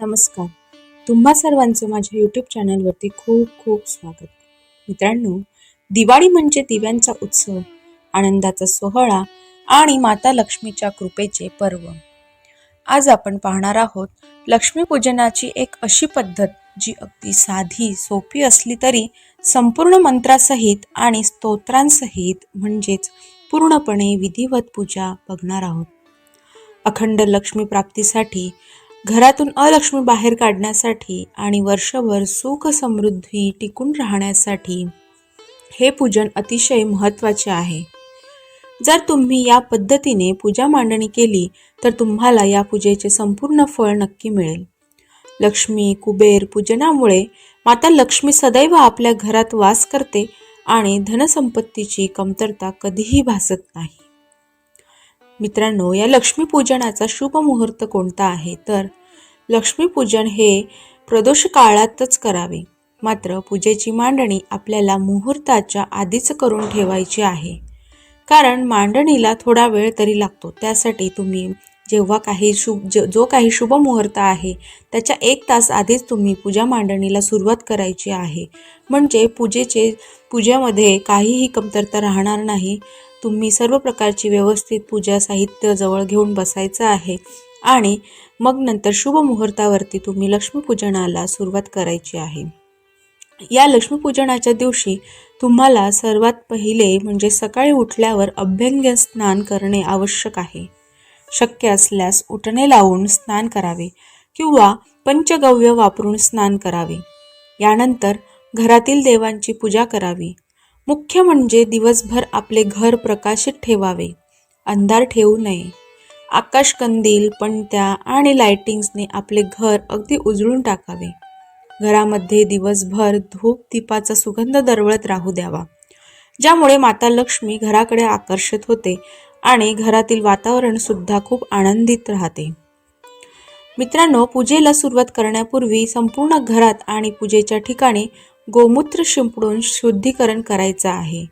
नमस्कार. तुम्हा सर्वांचं माझ्या यूट्यूब चॅनलवरती खूप खूप स्वागत. मित्रांनो दिवाळी म्हणजे दिव्यांचा उत्सव आनंदाचा सोहळा आणि माता लक्ष्मीच्या कृपेचे पर्व. आज आपण पाहणार आहोत लक्ष्मीपूजनाची एक अशी पद्धत जी अगदी साधी सोपी असली तरी संपूर्ण मंत्रासहित आणि स्तोत्रांसहित म्हणजेच पूर्णपणे विधिवत पूजा बघणार आहोत. अखंड लक्ष्मी प्राप्तीसाठी घरातून अलक्ष्मी बाहेर काढण्यासाठी आणि वर्षभर सुख समृद्धी टिकून राहण्यासाठी हे पूजन अतिशय महत्त्वाचे आहे. जर तुम्ही या पद्धतीने पूजा मांडणी केली तर तुम्हाला या पूजेचे संपूर्ण फळ नक्की मिळेल. लक्ष्मी कुबेर पूजनामुळे माता लक्ष्मी सदैव आपल्या घरात वास करते आणि धनसंपत्तीची कमतरता कधीही भासत नाही. मित्रांनो या लक्ष्मीपूजनाचा शुभ मुहूर्त कोणता आहे? तर लक्ष्मीपूजन हे प्रदोष काळातच करावे. मात्र पूजेची मांडणी आपल्याला मुहूर्ताच्या आधीच करून ठेवायची आहे. कारण मांडणीला थोडा वेळ तरी लागतो. त्यासाठी तुम्ही जेव्हा काही शुभ ज जो काही शुभ मुहूर्त आहे त्याच्या एक तास आधीच तुम्ही पूजा मांडणीला सुरुवात करायची आहे. म्हणजे पूजेचे पूजेमध्ये काहीही कमतरता राहणार नाही. तुम्ही सर्व प्रकारची व्यवस्थित पूजा साहित्य जवळ घेऊन बसायचं आहे. आणि मग नंतर शुभ मुहूर्तावरती तुम्ही लक्ष्मीपूजनाला सुरुवात करायची आहे. या लक्ष्मीपूजनाच्या दिवशी तुम्हाला सर्वात पहिले म्हणजे सकाळी उठल्यावर अभ्यंग स्नान करणे आवश्यक आहे. शक्य असल्यास उठणे लावून स्नान करावे किंवा पंचगव्य वापरून स्नान करावे. यानंतर घरातील देवांची पूजा करावी. मुख्य म्हणजे दिवसभर आपले घर प्रकाशित ठेवावे अंधार ठेवू नये. आकाशकंदील पणत्या आणि लायटिंग्सने आपले घर अगदी उजळून टाकावे. घरामध्ये दिवसभर धूप दीपाचा सुगंध दरवळत राहू द्यावा ज्यामुळे माता लक्ष्मी घराकडे आकर्षित होते आणि घरातील वातावरण सुद्धा खूप आनंदित राहते. मित्रांनो पूजेला सुरुवात करण्यापूर्वी संपूर्ण घरात आणि पूजेच्या ठिकाणी गोमूत्र शिंपडून शुद्धीकरण करायचं आहे.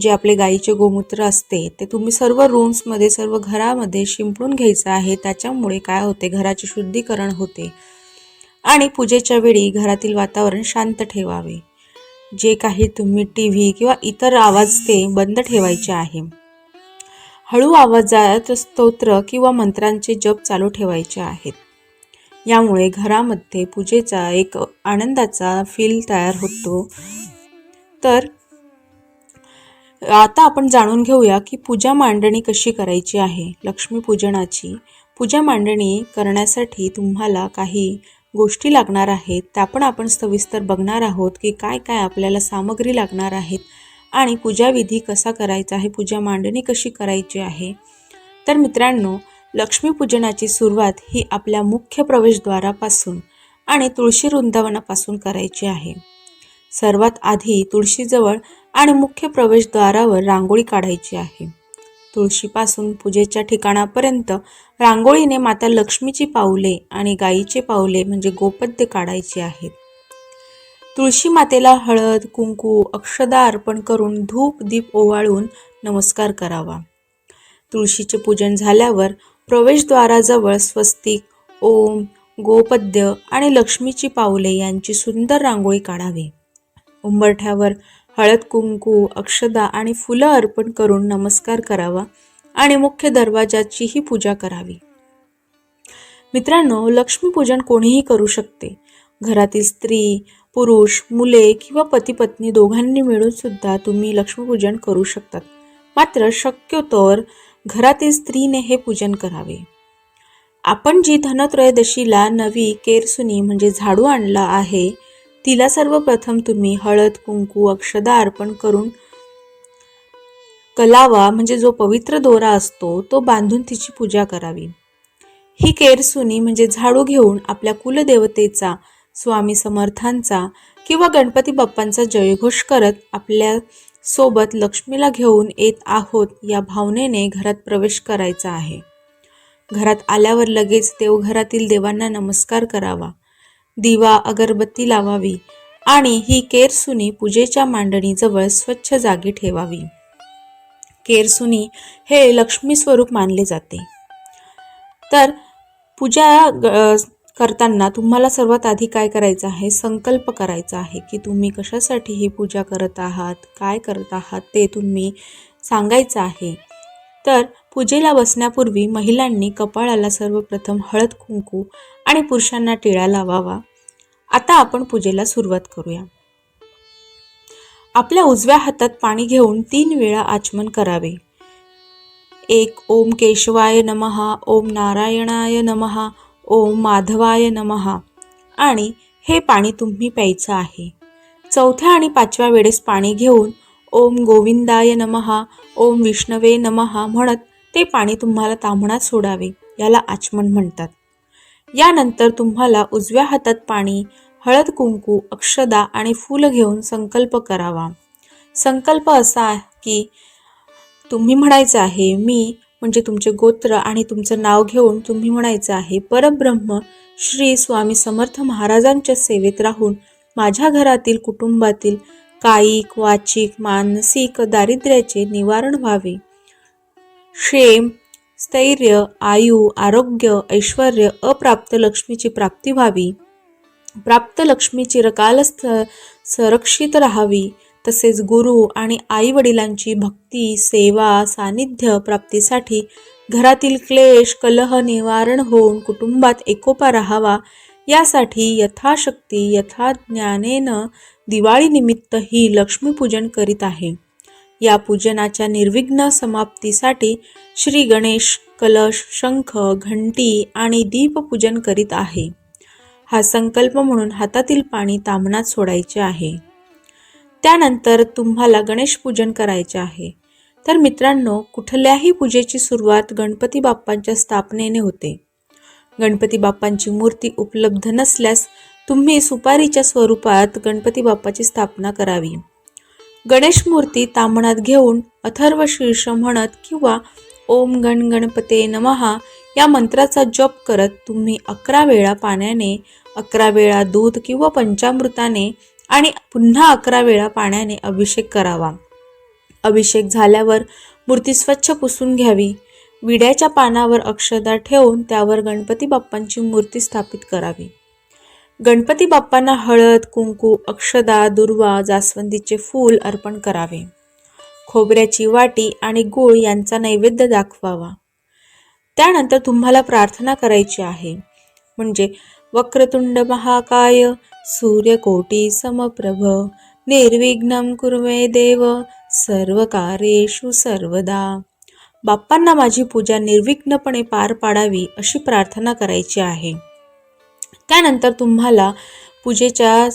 जे आपले गाईचे गोमूत्र असते ते तुम्ही सर्व रूम्समध्ये सर्व घरामध्ये शिंपडून घ्यायचं आहे. त्याच्यामुळे काय होते? घराचे शुद्धीकरण होते. आणि पूजेच्या वेळी घरातील वातावरण शांत ठेवावे. जे काही तुम्ही टी व्ही किंवा इतर आवाज ते बंद ठेवायचे आहे. हळू आवाजात स्तोत्र किंवा मंत्रांचे जप चालू ठेवायचे आहेत. यामुळे घरामध्ये पूजेचा एक आनंदाचा फील तयार होतो. तर आता आपण जाणून घेऊया की पूजा मांडणी कशी करायची आहे लक्ष्मीपूजनाची पूजा मांडणी करण्यासाठी तुम्हाला काही गोष्टी लागणार आहेत त्या पण आपण सविस्तर बघणार आहोत की काय काय आपल्याला सामग्री लागणार आहेत आणि पूजाविधी कसा करायचा आहे पूजा मांडणी कशी करायची आहे. तर मित्रांनो लक्ष्मीपूजनाची सुरुवात ही आपल्या मुख्य प्रवेशद्वारापासून आणि तुळशी वृंदावनापासून करायची आहे. सर्वात आधी तुळशीजवळ आणि मुख्य प्रवेशद्वारावर रांगोळी काढायची आहे. तुळशीपासून पूजेच्या ठिकाणापर्यंत रांगोळीने माता लक्ष्मीची पावले आणि गाईचे पावले म्हणजे गोपद्य काढायचे आहेत. तुळशी मातेला हळद कुंकू अक्षदा अर्पण करून धूप दीप ओवाळून नमस्कार करावा. तुळशीचे पूजन झाल्यावर प्रवेशद्वाराजवळ स्वस्तिक ओम गोपद्य आणि लक्ष्मीची पावले यांची सुंदर रांगोळी काढावी. उंबरठ्यावर हळद कुंकू अक्षदा आणि फुलं अर्पण करून नमस्कार करावा आणि मुख्य दरवाजाचीही पूजा करावी. मित्रांनो लक्ष्मीपूजन कोणीही करू शकते. घरातील स्त्री पुरुष मुले किंवा पती पत्नी दोघांनी मिळून सुद्धा तुम्ही लक्ष्मीपूजन करू शकतात. मात्र शक्यतोवर घरातील स्त्रीने हे पूजन करावे. आपण जी धनत्रयोदशीला नवी केरसुनी म्हणजे झाडू आणला आहे तिला सर्वप्रथम तुम्ही हळद कुंकू अक्षदा अर्पण करून कलावा म्हणजे जो पवित्र दोरा असतो तो बांधून तिची पूजा करावी. ही केरसुनी म्हणजे झाडू घेऊन आपल्या कुलदेवतेचा स्वामी समर्थांचा किंवा गणपती बाप्पांचा जयघोष करत आपल्या सोबत लक्ष्मीला घेऊन येत आहोत या भावनेने घरात प्रवेश करायचा आहे. घरात आल्यावर लगेच देवघरातील देवांना नमस्कार करावा. दिवा अगरबत्ती लावावी आणि ही केरसुनी पूजेच्या मांडणीजवळ स्वच्छ जागी ठेवावी. केरसुनी हे लक्ष्मी स्वरूप मानले जाते. तर पूजा करताना तुम्हाला सर्वात आधी काय करायचं आहे? संकल्प करायचा आहे की तुम्ही कशासाठी ही पूजा करत आहात? काय करत आहात? ते तुम्ही सांगायचं आहे. तर पूजेला बसण्यापूर्वी महिलांनी कपाळाला सर्वप्रथम हळद कुंकू आणि पुरुषांना टिळा लावावा. आता आपण पूजेला सुरुवात करूया. आपल्या उजव्या हातात पाणी घेऊन तीन वेळा आचमन करावे. एक ओम केशवाय नमहा ओम नारायणाय नमहा ओम माधवाय नमहा आणि हे पाणी तुम्ही प्यायचं आहे. चौथ्या आणि पाचव्या वेळेस पाणी घेऊन ओम गोविंदाय नमहा ओम विष्णवे नमहा म्हणत ते पाणी तुम्हाला तांबणात सोडावे याला आचमन म्हणतात. यानंतर तुम्हाला उजव्या हातात पाणी हळद कुंकू अक्षदा आणि फूल घेऊन संकल्प करावा. संकल्प असा आहे की तुम्ही म्हणायचं आहे मी म्हणजे तुमचे गोत्र आणि तुमचं नाव घेऊन तुम्ही म्हणायचं आहे परब्रह्म श्री स्वामी समर्थ महाराजांच्या सेवेत राहून माझ्या घरातील कुटुंबातील कायिक वाचिक मानसिक दारिद्र्याचे निवारण व्हावे. क्षेम स्थैर्य आयु आरोग्य ऐश्वर अप्राप्त लक्ष्मीची प्राप्ती व्हावी. प्राप्त लक्ष्मी चिरकाल संरक्षित राहावी. तसेच गुरु आणि आईवडिलांची भक्ती सेवा सानिध्य प्राप्तीसाठी घरातील क्लेश कलह निवारण होऊन कुटुंबात एकोपा राहावा यासाठी यथाशक्ती यथा ज्ञानेनं दिवाळीनिमित्त ही लक्ष्मीपूजन करीत आहे. या पूजनाच्या निर्विघ्न समाप्तीसाठी श्री गणेश कलश शंख घंटी आणि दीपपूजन करीत आहे. हा संकल्प म्हणून हातातील पाणी तामणात सोडायचे आहे. त्यानंतर तुम्हाला गणेश पूजन करायचे आहे. तर मित्रांनो कुठल्याही पूजेची सुरुवात गणपती बाप्पांच्या स्थापनेने होते. गणपती बाप्पांची मूर्ती उपलब्ध नसल्यास तुम्ही सुपारीच्या स्वरूपात गणपती बाप्पाची स्थापना करावी. गणेश मूर्ती तांबणात घेऊन अथर्व शीर्ष म्हणत किंवा ओम गण गणपते नमहा या मंत्राचा जप करत तुम्ही अकरा वेळा पाण्याने अकरा वेळा दूध किंवा पंचामृताने आणि पुन्हा अकरा वेळा पाण्याने अभिषेक करावा. अभिषेक झाल्यावर मूर्ती स्वच्छ पुसून घ्यावी. विड्याच्या पानावर अक्षदा ठेवून त्यावर गणपती बाप्पांची मूर्ती स्थापित करावी. गणपती बाप्पांना हळद कुंकू अक्षदा दुर्वा जास्वंदीचे फूल अर्पण करावे. खोबऱ्याची वाटी आणि गूळ यांचा नैवेद्य दाखवावा. त्यानंतर तुम्हाला प्रार्थना करायची आहे. म्हणजे वक्रतुंड महाकाय सूर्यकोटी समप्रभ। निर्विघ्नम कुर्वे देव सर्व कार्येषु सर्वदा। बाप्पांना माझी पूजा निर्विघ्नपणे पार पाडावी अशी प्रार्थना करायची आहे. त्यानंतर तुम्हाला पूजेच्या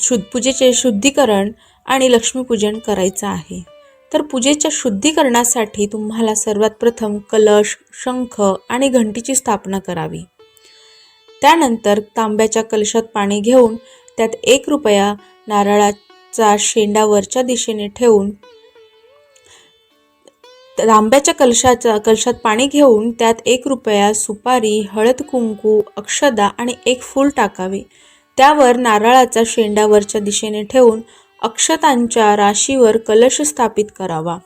शुद्ध पूजेचे शुद्धीकरण आणि लक्ष्मीपूजन करायचं आहे. तर पूजेच्या शुद्धीकरणासाठी तुम्हाला सर्वात प्रथम कलश शंख आणि घंटीची स्थापना करावी. त्यानंतर तांब्याच्या कलशात पाणी घेऊन त्यात एक रुपया नारळाचा शेंडा वरच्या दिशेने ठेवून तांब्याच्या कलशाचा कलशात पाणी घेऊन त्यात एक रुपया सुपारी हळद कुंकू अक्षदा आणि एक फूल टाकावे. त्यावर नारळाचा शेंडा वरच्या दिशेने ठेवून अक्षतांच्या राशीवर कलश स्थापित करावा.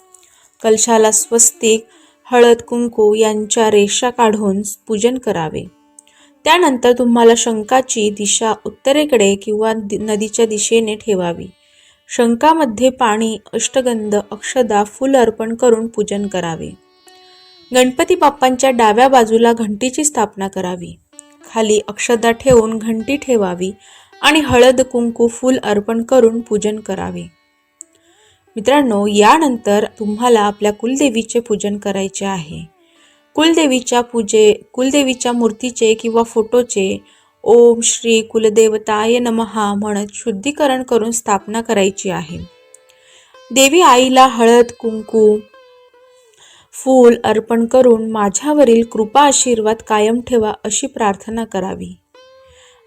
कलशाला स्वस्तिक हळद कुंकू यांच्या रेषा काढून पूजन करावे. त्यानंतर तुम्हाला शंकाची दिशा उत्तरेकडे किंवा नदीच्या दिशेने ठेवावी. शंकामध्ये पाणी अष्टगंध अक्षदा फुल अर्पण करून पूजन करावे. गणपती बाप्पांच्या डाव्या बाजूला घंटीची स्थापना करावी. खाली अक्षदा ठेवून घंटी ठेवावी आणि हळद कुंकू फूल अर्पण करून पूजन करावे. मित्रांनो यानंतर तुम्हाला आपल्या कुलदेवीचे पूजन करायचे आहे. कुलदेवीच्या पूजे कुलदेवीच्या मूर्तीचे किंवा फोटोचे ओम श्री कुलदेवताय नमहा म्हणत शुद्धीकरण करून स्थापना करायची आहे. देवी आईला हळद कुंकू फूल अर्पण करून माझ्यावरील कृपा आशीर्वाद कायम ठेवा अशी प्रार्थना करावी.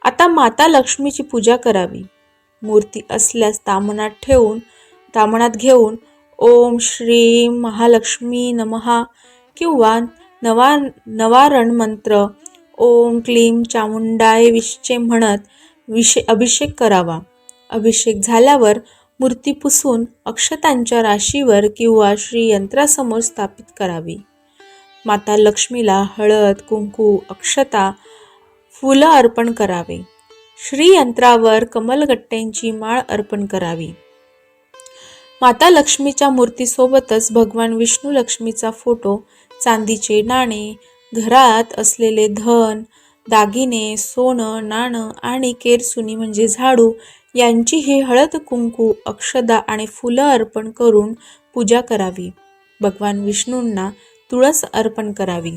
आता माता लक्ष्मीची पूजा करावी. मूर्ती असल्यास तामणात ठेवून तामणात घेऊन ओम श्री महालक्ष्मी नमहा किंवा नवा नवारण मंत्र ओम क्लीम चामुंडाय विषचे म्हणत विषे अभिषेक करावा. अभिषेक झाल्यावर मूर्ती पुसून अक्षतांच्या राशीवर किंवा श्रीयंत्रासमोर स्थापित करावी. माता लक्ष्मीला हळद कुंकू अक्षता फुलं अर्पण करावे. श्रीयंत्रावर कमलगट्ट्यांची माळ अर्पण करावी. माता लक्ष्मीच्या मूर्तीसोबतच भगवान विष्णू लक्ष्मीचा फोटो चांदीचे नाणे घरात असलेले धन दागिने सोनं नाणं आणि केरसुनी म्हणजे झाडू यांची ही हळद कुंकू अक्षदा आणि फुलं अर्पण करून पूजा करावी. भगवान विष्णूंना तुळस अर्पण करावी.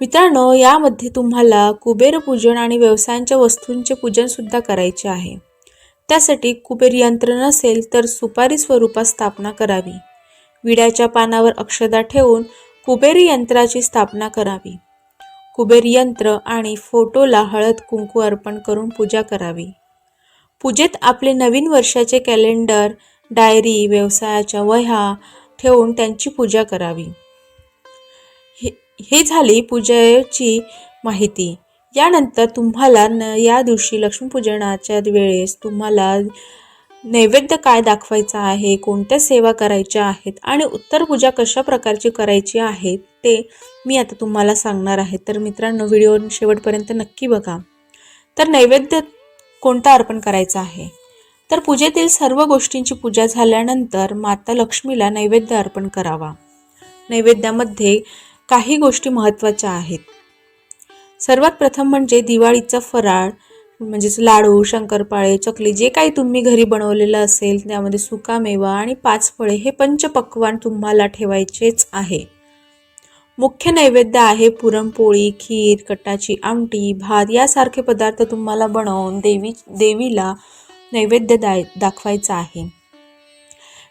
मित्रांनो यामध्ये तुम्हाला कुबेर पूजन आणि व्यवसायांच्या वस्तूंचे पूजन सुद्धा करायचे आहे. त्यासाठी कुबेर यंत्र नसेल तर सुपारी स्वरूपात स्थापना करावी. विड्याच्या पानावर अक्षदा ठेवून कुबेर यंत्राची स्थापना करावी. कुबेर यंत्र आणि फोटोला हळद कुंकू अर्पण करून पूजा करावी. पूजेत आपले नवीन वर्षाचे कॅलेंडर डायरी व्यवसायाच्या वह्या ठेवून त्यांची पूजा करावी. हे हे झाली पूजेची माहिती. यानंतर तुम्हाला न या दिवशी लक्ष्मीपूजनाच्या वेळेस तुम्हाला नैवेद्य काय दाखवायचा आहे कोणत्या सेवा करायच्या आहेत आणि उत्तर पूजा कशा प्रकारची करायची आहे ते मी आता तुम्हाला सांगणार आहे. तर मित्रांनो व्हिडिओ शेवटपर्यंत नक्की बघा. तर नैवेद्य कोणता अर्पण करायचा आहे? तर पूजेतील सर्व गोष्टींची पूजा झाल्यानंतर माता लक्ष्मीला नैवेद्य अर्पण करावा. नैवेद्यामध्ये काही गोष्टी महत्त्वाच्या आहेत. सर्वात प्रथम म्हणजे दिवाळीचा फराळ म्हणजेच लाडू शंकरपाळे चकली जे काही तुम्ही घरी बनवलेलं असेल त्यामध्ये सुकामेवा आणि पाच फळे हे पंचपक्वान तुम्हाला ठेवायचेच आहे. मुख्य नैवेद्य आहे पुरणपोळी खीर कटाची आमटी भात यासारखे पदार्थ तुम्हाला बनवून देवी देवीला नैवेद्य दाय दाखवायचा आहे.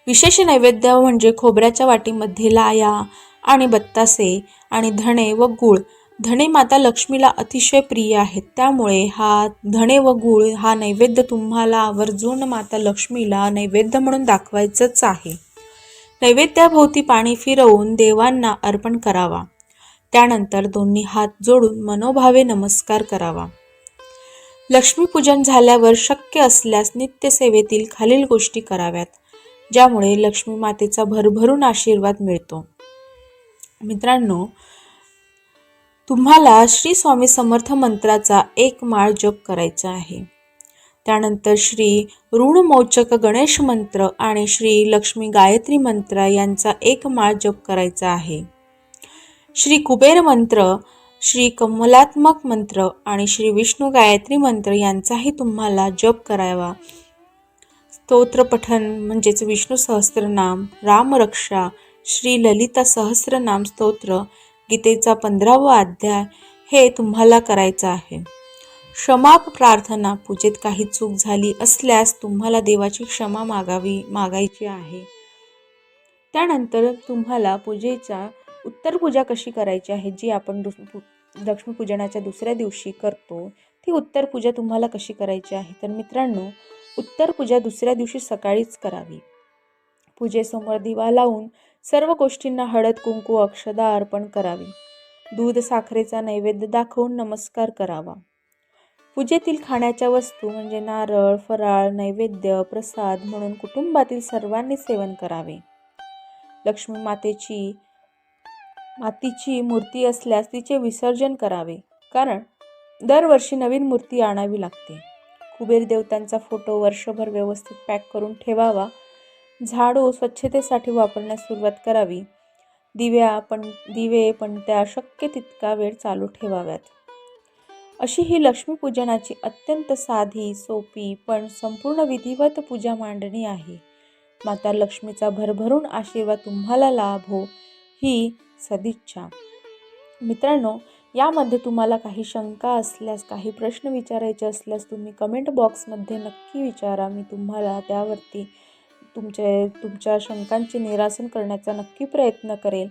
विशेष नैवेद्य म्हणजे खोबऱ्याच्या वाटीमध्ये लाया आणि बत्तासे आणि धणे व गूळ धणे माता लक्ष्मीला अतिशय प्रिय आहेत. त्यामुळे हा धणे व गूळ हा नैवेद्य तुम्हाला आवर्जून माता लक्ष्मीला नैवेद्य म्हणून दाखवायचंच आहे. नैवेद्याभोवती पाणी फिरवून देवांना अर्पण करावा. त्यानंतर दोन्ही हात जोडून मनोभावे नमस्कार करावा. लक्ष्मीपूजन झाल्यावर शक्य असल्यास नित्यसेवेतील खालील गोष्टी कराव्यात ज्यामुळे लक्ष्मी मातेचा भरभरून आशीर्वाद मिळतो. मित्रांनो तुम्हाला श्री स्वामी समर्थ मंत्राचा एक माळ जप करायचा आहे. त्यानंतर श्री ऋणमोचक गणेश मंत्र आणि श्री लक्ष्मी गायत्री मंत्र यांचा एक माळ जप करायचा आहे. श्री कुबेर मंत्र श्री कमलात्मक मंत्र आणि श्री विष्णू गायत्री मंत्र यांचाही तुम्हाला जप करावा. स्तोत्रपठन म्हणजेच विष्णू सहस्त्रनाम रामरक्षा श्री ललिता सहस्रनाम स्तोत्र गीतेचा पंधरावा अध्याय हे तुम्हाला करायचं आहे. क्षमा प्रार्थना पूजेत काही चूक झाली असल्यास तुम्हाला देवाची क्षमा मागावी मागायची आहे. त्यानंतर तुम्हाला पूजेचा उत्तर पूजा कशी करायची आहे जी आपण दु पू लक्ष्मीपूजनाच्या दुसऱ्या दिवशी करतो ती उत्तर पूजा तुम्हाला कशी करायची आहे? तर मित्रांनो उत्तर पूजा दुसऱ्या दिवशी सकाळीच करावी. पूजेसमोर दिवा लावून सर्व गोष्टींना हळद कुंकू अक्षदा अर्पण करावी. दूध साखरेचा नैवेद्य दाखवून नमस्कार करावा. पूजेतील खाण्याच्या वस्तू म्हणजे नारळ फराळ नैवेद्य प्रसाद म्हणून कुटुंबातील सर्वांनी सेवन करावे. लक्ष्मी मातेची मातीची मूर्ती असल्यास तिचे विसर्जन करावे. कारण दरवर्षी नवीन मूर्ती आणावी लागते. कुबेर देवतांचा फोटो वर्षभर व्यवस्थित पॅक करून ठेवावा. झाडू स्वच्छतेसाठी वापरण्यास सुरुवात करावी. दिव्या पण दिवे पण त्या शक्य तितका वेळ चालू ठेवाव्यात. अशी ही लक्ष्मीपूजनाची अत्यंत साधी सोपी पण संपूर्ण विधिवत पूजा मांडणी आहे. माता लक्ष्मीचा भरभरून आशीर्वाद तुम्हाला लाभो हो, ही सदिच्छा. मित्रांनो यामध्ये तुम्हाला काही शंका असल्यास काही प्रश्न विचारायचे असल्यास तुम्ही कमेंट बॉक्समध्ये नक्की विचारा. मी तुम्हाला त्यावरती तुमचे तुमच्या शंकांचे निरासन करण्याचा नक्की प्रयत्न करेल.